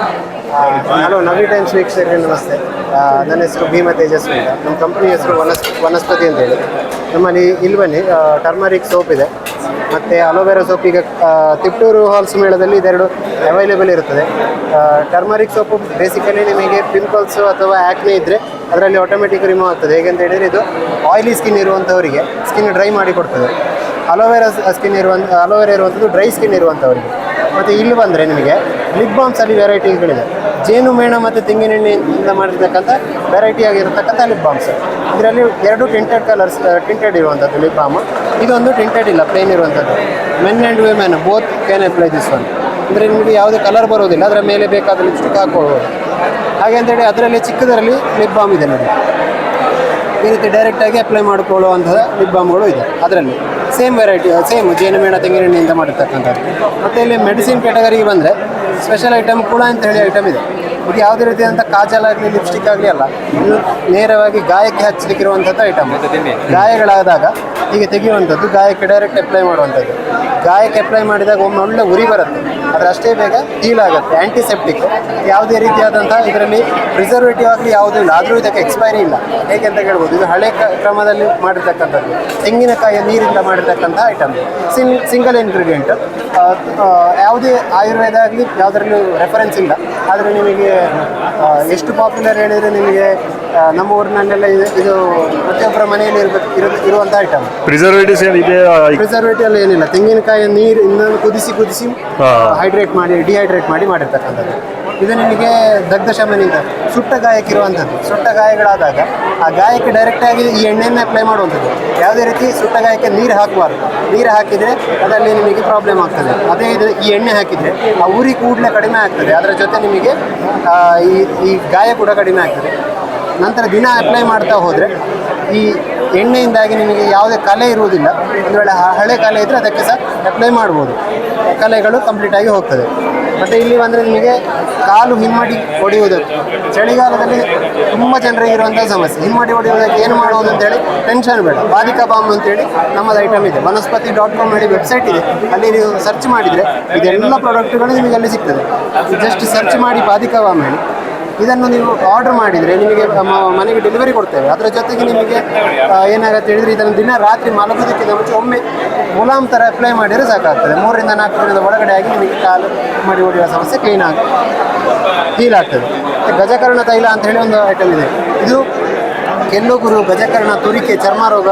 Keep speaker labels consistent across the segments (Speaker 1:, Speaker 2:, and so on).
Speaker 1: Hello ನವಿ times ವೀಕ್ಷಕರಿಗೆ ನಮಸ್ತೆ. ನನ್ನ ಹೆಸರು ಭೀಮ ತೇಜಸ್ವಿ ಅಂತ. ನಮ್ಮ ಕಂಪನಿ ಹೆಸರು ವನಸ್, ವನಸ್ಪತಿ ಅಂತ ಹೇಳಿ. ನಮ್ಮಲ್ಲಿ ಇಲ್ಲಿ ಬನ್ನಿ ಟರ್ಮರಿಕ್ ಸೋಪ್ ಇದೆ. ಮತ್ತು ಅಲೋವೆರಾ ಸೋಪ್ ಈಗ ತಿಪ್ಟೂರು ಹಾಲ್ಸ್ ಮೇಳದಲ್ಲಿ ಇದೆರಡು ಅವೈಲೇಬಲ್ ಇರುತ್ತದೆ. ಟರ್ಮರಿಕ್ ಸೋಪು ಬೇಸಿಕಲಿ ನಿಮಗೆ ಪಿಂಪಲ್ಸು ಅಥವಾ ಆ್ಯಕ್ನೆ ಇದ್ದರೆ ಅದರಲ್ಲಿ ಆಟೋಮೆಟಿಕ್ ರಿಮೂವ್ ಆಗ್ತದೆ. ಹೇಗೆಂತ ಹೇಳಿದರೆ ಇದು ಆಯಿಲಿ ಸ್ಕಿನ್ ಇರುವಂಥವರಿಗೆ ಸ್ಕಿನ್ ಡ್ರೈ ಮಾಡಿ ಕೊಡ್ತದೆ. ಅಲೋವೆರಾ ಸ್ಕಿನ್ ಇರುವಂಥ ಅಲೋವೆರಾ ಇರುವಂಥದ್ದು ಡ್ರೈ ಸ್ಕಿನ್ ಇರುವಂಥವರಿಗೆ ಮತ್ತು ಇಲ್ಲಿ ಬಂದರೆ ನಿಮಗೆ ಲಿಪ್ ಬಾಮ್ಸ್ ಅಲ್ಲಿ ವೆರೈಟಿಗಳಿದೆ ಜೇನು, ಮೇಣ ಮತ್ತು ತೆಂಗಿನೆಣ್ಣೆಯಿಂದ ಮಾಡಿರ್ತಕ್ಕಂಥ ವೆರೈಟಿ ಆಗಿರತಕ್ಕಂಥ ಲಿಪ್ ಬಾಮ್ಸ್ ಇದರಲ್ಲಿ ಎರಡು ಟಿಂಟೆಡ್ ಕಲರ್ಸ್ ಟಿಂಟೆಡ್ ಇರುವಂಥದ್ದು ಲಿಪ್ ಬಾಮ್ ಇದೊಂದು ಟಿಂಟೆಡ್ ಇಲ್ಲ ಪ್ಲೇನ್ ಇರುವಂಥದ್ದು. Men and women both can apply this one ಅಂದರೆ ನಿಮಗೆ ಯಾವುದೇ ಕಲರ್ ಬರೋದಿಲ್ಲ ಅದರ ಮೇಲೆ ಬೇಕಾದ ಲಿಪ್ಸ್ಟಿಕ್ ಹಾಕ್ಕೊಳ್ಬೋದು ಹಾಗೆ ಅಂತೇಳಿ ಅದರಲ್ಲಿ ಚಿಕ್ಕದರಲ್ಲಿ ಲಿಪ್ ಬಾಮ್ ಇದೆ ನೋಡಿ. ಈ ರೀತಿ ಡೈರೆಕ್ಟಾಗಿ ಅಪ್ಲೈ ಮಾಡಿಕೊಳ್ಳುವಂತಹ ಲಿಪ್ ಬಾಮ್ಗಳು ಇದೆ ಅದರಲ್ಲಿ. ಸೇಮ್ ವೆರೈಟಿ ಸೇಮ್ ಜೇನುಮೇಣ ತೆಂಗಿನೆಣ್ಣೆಯಿಂದ ಮಾಡಿರ್ತಕ್ಕಂಥದ್ದು. ಮತ್ತು ಇಲ್ಲಿ ಮೆಡಿಸಿನ್ ಕ್ಯಾಟಗರಿಗೆ ಬಂದರೆ ಸ್ಪೆಷಲ್ ಐಟಮ್ ಕೂಡ ಅಂತ ಹೇಳಿ ಐಟಮ್ ಇದೆ. ಇದು ಯಾವುದೇ ರೀತಿಯಾದಂಥ ಕಾಜಲ್ ಆಗಲಿ ಲಿಪ್ಸ್ಟಿಕ್ ಆಗಲಿ ಅಲ್ಲ, ಇದು ನೇರವಾಗಿ ಗಾಯಕ್ಕೆ ಹಚ್ಚಲಿಕ್ಕಿರುವಂಥದ್ದು ಐಟಮ್ ಗಾಯಗಳಾದಾಗ ಹೀಗೆ ತೆಗೆಯುವಂಥದ್ದು, ಗಾಯಕ್ಕೆ ಡೈರೆಕ್ಟ್ ಅಪ್ಲೈ ಮಾಡುವಂಥದ್ದು. ಗಾಯಕ್ಕೆ ಅಪ್ಲೈ ಮಾಡಿದಾಗ ಒಮ್ಮೆ ಒಳ್ಳೆ ಉರಿ ಬರುತ್ತೆ. ಆದರೆ ಅಷ್ಟೇ ಬೇಗ ಹೀಲ್ ಆಗುತ್ತೆ. ಆ್ಯಂಟಿಸೆಪ್ಟಿಕ್ ಯಾವುದೇ ರೀತಿಯಾದಂಥ ಇದರಲ್ಲಿ ಪ್ರಿಸರ್ವೇಟಿವ್ ಆಗಲಿ ಯಾವುದೂ ಇಲ್ಲ. ಆದರೂ ಇದಕ್ಕೆ ಎಕ್ಸ್ಪೈರಿ ಇಲ್ಲ. ಹೇಗೆ ಅಂತ ಹೇಳ್ಬೋದು, ಇದು ಹಳೆ ಕ್ರಮದಲ್ಲಿ ಮಾಡಿರ್ತಕ್ಕಂಥದ್ದು. ತೆಂಗಿನಕಾಯಿಯ ನೀರಿಂದ ಮಾಡಿರ್ತಕ್ಕಂಥ ಐಟಮ್ ಸಿಂಗ್ ಸಿಂಗಲ್ ಇಂಗ್ರೀಡಿಯೆಂಟ್ ಯಾವುದೇ ಆಯುರ್ವೇದ ಆಗಲಿ ಯಾವುದರಲ್ಲೂ ರೆಫರೆನ್ಸ್ ಇಲ್ಲ. ಆದರೆ ನಿಮಗೆ ಎಷ್ಟು ಪಾಪ್ಯುಲರ್ ಹೇಳಿದರೆ ನಿಮಗೆ ನಮ್ಮ ಊರಿನಲ್ಲೆಲ್ಲ ಇದು ಇದು ಪ್ರತಿಯೊಬ್ಬರ ಮನೆಯಲ್ಲಿ ಇರಬೇಕು ಇರೋ ಇರುವಂಥ ಐಟಮ್
Speaker 2: ಪ್ರಿಸರ್ವೇಟಿವ್ಸ್ ಏನಿದೆ
Speaker 1: ಪ್ರಿಸರ್ವೇಟಿವ್ ಅಲ್ಲಿ ಏನಿಲ್ಲ. ತೆಂಗಿನಕಾಯಿ ನೀರು ಇನ್ನೊಂದು ಕುದಿಸಿ ಕುದಿಸಿ ಹೈಡ್ರೇಟ್ ಮಾಡಿ ಡಿಹೈಡ್ರೇಟ್ ಮಾಡಿ ಮಾಡಿರ್ತಕ್ಕಂಥದ್ದು. ಇದು ನಿಮಗೆ ದಗ್ಧ ಇದೆ ಸುಟ್ಟ ಗಾಯಕ್ಕಿರುವಂಥದ್ದು ಸುಟ್ಟ ಗಾಯಗಳಾದಾಗ ಆ ಗಾಯಕ್ಕೆ ಡೈರೆಕ್ಟಾಗಿ ಈ ಎಣ್ಣೆಯನ್ನು ಅಪ್ಲೈ ಮಾಡುವಂಥದ್ದು ಯಾವುದೇ ರೀತಿ ಸುಟ್ಟ ಗಾಯಕ್ಕೆ ನೀರು ಹಾಕಬಾರ್ದು. ನೀರು ಹಾಕಿದರೆ ಅದರಲ್ಲಿ ನಿಮಗೆ ಪ್ರಾಬ್ಲಮ್ ಆಗ್ತದೆ. ಅದೇ ಇದು ಈ ಎಣ್ಣೆ ಹಾಕಿದರೆ ಆ ಉರಿ ಕೂಡಲೇ ಕಡಿಮೆ ಆಗ್ತದೆ. ಅದರ ಜೊತೆ ನಿಮಗೆ ಈ ಈ ಗಾಯ ಕೂಡ ಕಡಿಮೆ ಆಗ್ತದೆ. ನಂತರ ದಿನ ಅಪ್ಲೈ ಮಾಡ್ತಾ ಹೋದರೆ ಈ ಎಣ್ಣೆಯಿಂದಾಗಿ ನಿಮಗೆ ಯಾವುದೇ ಕಲೆ ಇರುವುದಿಲ್ಲ. ಒಂದು ವೇಳೆ ಹಳೆ ಕಲೆ ಇದ್ದರೆ ಅದಕ್ಕೆ ಸಹ ಅಪ್ಲೈ ಮಾಡ್ಬೋದು. ಕಲೆಗಳು ಕಂಪ್ಲೀಟಾಗಿ ಹೋಗ್ತದೆ. ಮತ್ತು ಇಲ್ಲಿ ಬಂದರೆ ನಿಮಗೆ ಕಾಲು ಹಿಮ್ಮಡಿ ಹೊಡೆಯುವುದಕ್ಕೆ ಚಳಿಗಾಲದಲ್ಲಿ ತುಂಬ ಜನರಿಗೆ ಇರುವಂಥ ಸಮಸ್ಯೆ. ಹಿಮ್ಮಡಿ ಹೊಡೆಯುವುದಕ್ಕೆ ಏನು ಮಾಡುವುದು ಅಂತೇಳಿ ಟೆನ್ಷನ್ ಬೇಡ. ಬಾಲಿಕಾ ಬಾಂಬ್ ಅಂತೇಳಿ ನಮ್ಮದು ಐಟಮ್ ಇದೆ. ವನಸ್ಪತಿ ಡಾಟ್ ಕಾಮ್ ಹೇಳಿ ವೆಬ್ಸೈಟ್ ಇದೆ. ಅಲ್ಲಿ ನೀವು ಸರ್ಚ್ ಮಾಡಿದರೆ ಇದೆಲ್ಲ ಪ್ರಾಡಕ್ಟ್ಗಳು ನಿಮಗೆ ಅಲ್ಲಿ ಸಿಗ್ತದೆ. ಜಸ್ಟ್ ಸರ್ಚ್ ಮಾಡಿ ಬಾಲಿಕಾ ಬಾಂಬ್ ಹೇಳಿ. ಇದನ್ನು ನೀವು ಆರ್ಡರ್ ಮಾಡಿದರೆ ನಿಮಗೆ ನಮ್ಮ ಮನೆಗೆ ಡೆಲಿವರಿ ಕೊಡ್ತೇವೆ. ಅದರ ಜೊತೆಗೆ ನಿಮಗೆ ಏನಾಗುತ್ತೆ ಹೇಳಿದರೆ ಇದನ್ನು ದಿನ ರಾತ್ರಿ ಮಲಗೋದಕ್ಕಿಂತ ಮುಂಚೆ ಒಮ್ಮೆ ಮುಲಾಮ್ ಥರ ಅಪ್ಲೈ ಮಾಡಿದರೆ ಸಾಕಾಗ್ತದೆ. ಮೂರರಿಂದ ನಾಲ್ಕು ದಿನದ ಒಳಗಡೆ ಆಗಿ ನಿಮಗೆ ಕಾಲು ಮಾಡಿ ಹೊಡೆಯುವ ಸಮಸ್ಯೆ ಕ್ಲೀನ್ ಆಗಿ ಹೀಲ್ ಆಗ್ತದೆ ಗಜಕರ್ಣ ತೈಲ ಅಂತ ಹೇಳಿ ಒಂದು ಐಟಮ್ ಇದೆ. ಇದು ಕೆಲ್ಲುಗುರು ಗಜಕರ್ಣ ತುರಿಕೆ, ಚರ್ಮ ರೋಗ,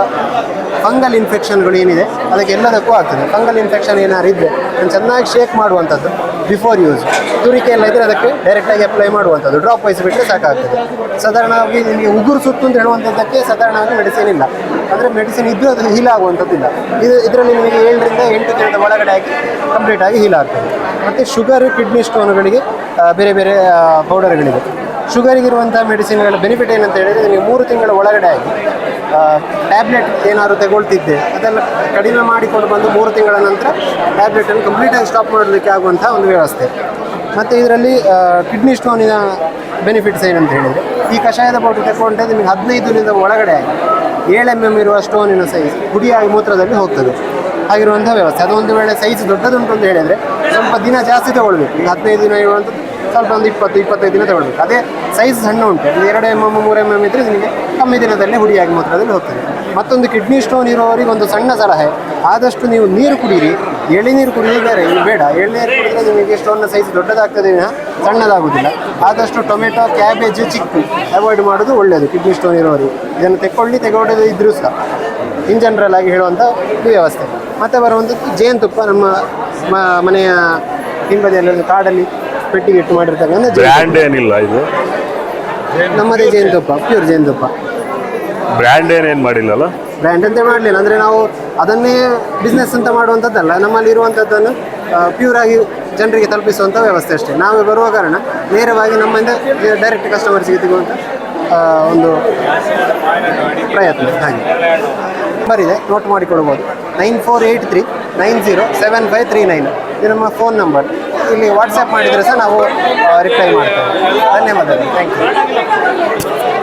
Speaker 1: ಫಂಗಲ್ ಇನ್ಫೆಕ್ಷನ್ಗಳು ಏನಿದೆ, ಅದಕ್ಕೆ ಎಲ್ಲದಕ್ಕೂ ಆಗ್ತದೆ. ಫಂಗಲ್ ಇನ್ಫೆಕ್ಷನ್ ಏನಾದ್ರು ಇದ್ದರೆ ನಾನು ಚೆನ್ನಾಗಿ ಶೇಕ್ ಮಾಡುವಂಥದ್ದು ಬಿಫೋರ್ ಯೂಸ್. ತುರಿಕೆ ಎಲ್ಲ ಇದ್ದರೆ ಅದಕ್ಕೆ ಡೈರೆಕ್ಟಾಗಿ ಅಪ್ಲೈ ಮಾಡುವಂಥದ್ದು. ಡ್ರಾಪ್ ವೈಸ್ ಬಿಟ್ಟರೆ ಸಾಕಾಗ್ತದೆ. ಸಾಧಾರಣವಾಗಿ ನಿಮಗೆ ಉಗುರು ಸುತ್ತು ಅಂತ ಹೇಳುವಂಥದ್ದಕ್ಕೆ ಸಾಧಾರಣವಾಗಿ ಮೆಡಿಸಿನ್ ಇಲ್ಲ. ಅಂದರೆ ಮೆಡಿಸಿನ್ ಇದ್ದರೂ ಅದು ಹೀಲ್ ಆಗುವಂಥದ್ದಿಲ್ಲ ಇದು ಇದರಲ್ಲಿ ನಿಮಗೆ ಏಳರಿಂದ ಎಂಟು ದಿನದ ಒಳಗಡೆ ಹಾಕಿ ಕಂಪ್ಲೀಟಾಗಿ ಹೀಲ್ ಆಗ್ತದೆ. ಮತ್ತು ಶುಗರ್ ಕಿಡ್ನಿ ಸ್ಟೋನ್ಗಳಿಗೆ ಬೇರೆ ಬೇರೆ ಪೌಡರ್ಗಳಿದೆ ಶುಗರಿಗಿರುವಂಥ ಮೆಡಿಸಿನ್ಗಳ ಬೆನಿಫಿಟ್ ಏನಂತ ಹೇಳಿದರೆ ನೀವು ಮೂರು ತಿಂಗಳ ಒಳಗಡೆ ಆಗಿ ಟ್ಯಾಬ್ಲೆಟ್ ಏನಾದರೂ ತಗೊಳ್ತಿದ್ದೆ, ಅದೆಲ್ಲ ಕಡಿಮೆ ಮಾಡಿಕೊಂಡು ಬಂದು ಮೂರು ತಿಂಗಳ ನಂತರ ಟ್ಯಾಬ್ಲೆಟನ್ನು ಕಂಪ್ಲೀಟಾಗಿ ಸ್ಟಾಪ್ ಮಾಡಲಿಕ್ಕೆ ಆಗುವಂಥ ಒಂದು ವ್ಯವಸ್ಥೆ. ಮತ್ತು ಇದರಲ್ಲಿ ಕಿಡ್ನಿ ಸ್ಟೋನಿನ ಬೆನಿಫಿಟ್ಸ್ ಏನಂತ ಹೇಳಿದರೆ, ಈ ಕಷಾಯದ ಪೌಡರ್ ತಗೊಂಡ್ರೆ ನಿಮಗೆ ಹದಿನೈದು ದಿನದ ಒಳಗಡೆ ಆಗಿ ಏಳು ಎಂ ಎಂ ಇರುವ ಸ್ಟೋನಿನ ಸೈಜ್ ಗುಡಿಯಾಗಿ ಮೂತ್ರದಲ್ಲಿ ಹೋಗ್ತದೆ. ಆಗಿರುವಂಥ ವ್ಯವಸ್ಥೆ. ಅದು ಒಂದು ವೇಳೆ ಸೈಜ್ ದೊಡ್ಡದುಂಟು ಅಂತ ಹೇಳಿದರೆ ಸ್ವಲ್ಪ ದಿನ ಜಾಸ್ತಿ ತಗೊಳ್ಬೇಕು. ಈಗ ಹದಿನೈದು ದಿನ ಇರುವಂಥದ್ದು ಸ್ವಲ್ಪ ಒಂದು ಇಪ್ಪತ್ತು, ಇಪ್ಪತ್ತೈದು ದಿನ ತಗೊಳ್ಬೇಕು. ಅದೇ ಸೈಜ್ ಸಣ್ಣ ಉಂಟು. ಎರಡು ಎಂ ಎಂ ಮೂರು ಎಂ ಎಂ ಇದ್ದರೆ ನಿಮಗೆ ಕಮ್ಮಿ ದಿನದಲ್ಲೇ ಹುಡಿಯಾಗಿ ಮಾತ್ರದಲ್ಲಿ ಹೋಗ್ತದೆ. ಮತ್ತೊಂದು ಕಿಡ್ನಿ ಸ್ಟೋನ್ ಇರುವವರಿಗೆ ಒಂದು ಸಣ್ಣ ಸಲಹೆ. ಆದಷ್ಟು ನೀವು ನೀರು ಕುಡೀರಿ. ಎಳೆನೀರು ಕುಡಿಯೋದು ಬೇರೆ ಬೇಡ. ಎಳ್ನೀರು ಕುಡಿದ್ರೆ ನಿಮಗೆ ಸ್ಟೋನ್ನ ಸೈಜ್ ದೊಡ್ಡದಾಗ್ತದೆ ಸಣ್ಣದಾಗುವುದಿಲ್ಲ ಆದಷ್ಟು ಟೊಮೆಟೊ, ಕ್ಯಾಬೇಜ್ ಚಿಕ್ಕು ಅವಾಯ್ಡ್ ಮಾಡೋದು ಒಳ್ಳೆಯದು ಕಿಡ್ನಿ ಸ್ಟೋನ್ ಇರೋರಿಗೆ. ಇದನ್ನು ತೆಕ್ಕೊಳ್ಳಿ ತೆಗೊಳ್ಳೋದು ಇದ್ರೂ ಸಹ. ಇನ್ ಜನರಲ್ ಆಗಿ ಹೇಳುವಂಥ ವ್ಯವಸ್ಥೆ ಮತ್ತು ಬರುವಂಥದ್ದು ಜೇನುತುಪ್ಪ ನಮ್ಮ ಮನೆಯ ಹಿಂಬದಿಯಲ್ಲಿ ಕಾಡಲ್ಲಿ ಪೆಟ್ಟಿಗೆ ಇಟ್ಟು ಮಾಡಿರ್ತಕ್ಕಂಥ.
Speaker 2: ಬ್ರ್ಯಾಂಡ್ ಏನಿಲ್ಲ ಇದು?
Speaker 1: ನಮ್ಮದೇ ಜೇನುತುಪ್ಪ ಪ್ಯೂರ್ ಜೇನುತುಪ್ಪ
Speaker 2: ಬ್ರ್ಯಾಂಡ್ ಏನೇನು ಮಾಡಿಲ್ಲಲ್ಲ?
Speaker 1: ಬ್ರ್ಯಾಂಡ್ ಅಂತ ಮಾಡಲಿಲ್ಲ ಅಂದರೆ ನಾವು ಅದನ್ನೇ ಬಿಸ್ನೆಸ್ ಅಂತ ಮಾಡುವಂಥದ್ದಲ್ಲ ನಮ್ಮಲ್ಲಿ ಇರುವಂಥದ್ದನ್ನು ಪ್ಯೂರ್ ಆಗಿ ಜನರಿಗೆ ತಲುಪಿಸುವಂಥ ವ್ಯವಸ್ಥೆ ಅಷ್ಟೇ. ನಾವೇ ಬರುವ ಕಾರಣ ನೇರವಾಗಿ ನಮ್ಮಿಂದ ಡೈರೆಕ್ಟ್ ಕಸ್ಟಮರ್ಸ್ಗೆ ಸಿಗುವಂಥ ಒಂದು ಪ್ರಯತ್ನ. ಹಾಗೆ. ನಂಬರ್ ಇದೆ note ಮಾಡಿಕೊಡ್ಬೋದು nine four eight three nine zero seven five three nine. ಇದು ನಮ್ಮ ಫೋನ್ ನಂಬರ್ ಇಲ್ಲಿ ವಾಟ್ಸಪ್ ಮಾಡಿದರೆ ಸಹ ನಾವು ರಿಪ್ಲೈ ಮಾಡ್ತೇವೆ. ಧನ್ಯವಾದಗಳು. Thank you